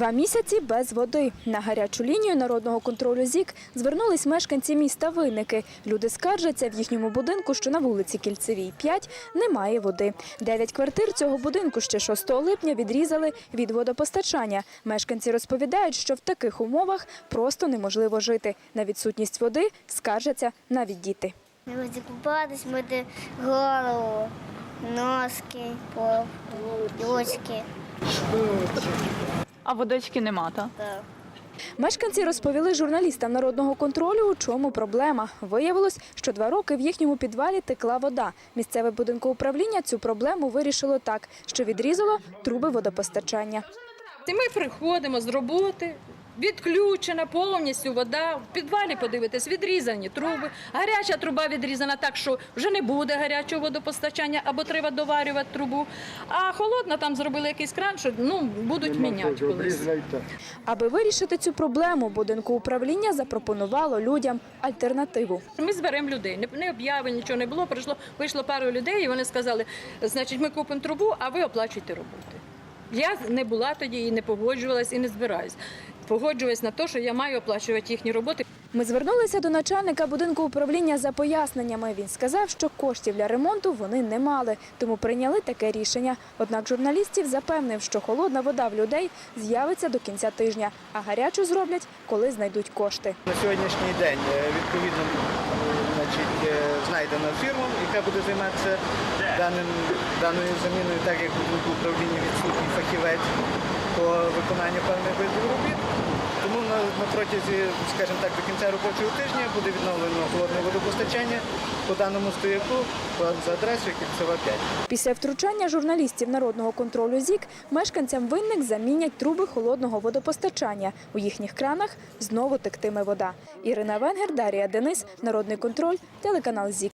Два місяці без води. На гарячу лінію народного контролю ЗІК звернулись мешканці міста Винники. Люди скаржаться, в їхньому будинку, що на вулиці Кільцевій 5, немає води. Дев'ять квартир цього будинку ще 6 липня відрізали від водопостачання. Мешканці розповідають, що в таких умовах просто неможливо жити. На відсутність води скаржаться навіть діти. Не хочу купатись, мити голову, носки, пол, ручки. А водички нема, так? Так. Мешканці розповіли журналістам народного контролю, у чому проблема. Виявилось, що два роки в їхньому підвалі текла вода. Місцеве будинкоуправління цю проблему вирішило так, що відрізало труби водопостачання. І ми приходимо з роботи, відключена повністю вода. В підвалі подивитись, відрізані труби. Гаряча труба відрізана так, що вже не буде гарячого водопостачання або треба доварювати трубу. А холодна там зробили якийсь кран, що ну будуть міняти колись. Аби вирішити цю проблему, будинкоуправління запропонувало людям альтернативу. Ми зберемо людей. Не, об'яви, нічого не було. Прийшло, вийшло пару людей, і вони сказали, значить, ми купимо трубу, а ви оплачуєте роботи. Я не була тоді і не погоджувалась, і не збираюсь. Погоджуюсь на те, що я маю оплачувати їхні роботи. Ми звернулися до начальника будинку управління за поясненнями. Він сказав, що коштів для ремонту вони не мали, тому прийняли таке рішення. Однак журналістів запевнив, що холодна вода в людей з'явиться до кінця тижня, а гарячу зроблять, коли знайдуть кошти. На сьогоднішній день е, відповідно значить, е, знайдена фірма, яка буде займатися даним, даною заміною, так як будинку управління відсутній фахівець по виконанню певних видів робіт. Тому на, на протязі, скажімо так, до кінця робочого тижня буде відновлено холодне водопостачання по даному стояку за адресою Кільцева 5. Після втручання журналістів народного контролю ЗІК мешканцям винник замінять труби холодного водопостачання. У їхніх кранах знову тектиме вода. Ірина Венгер, Дарія Денис, Народний контроль, телеканал ЗІК.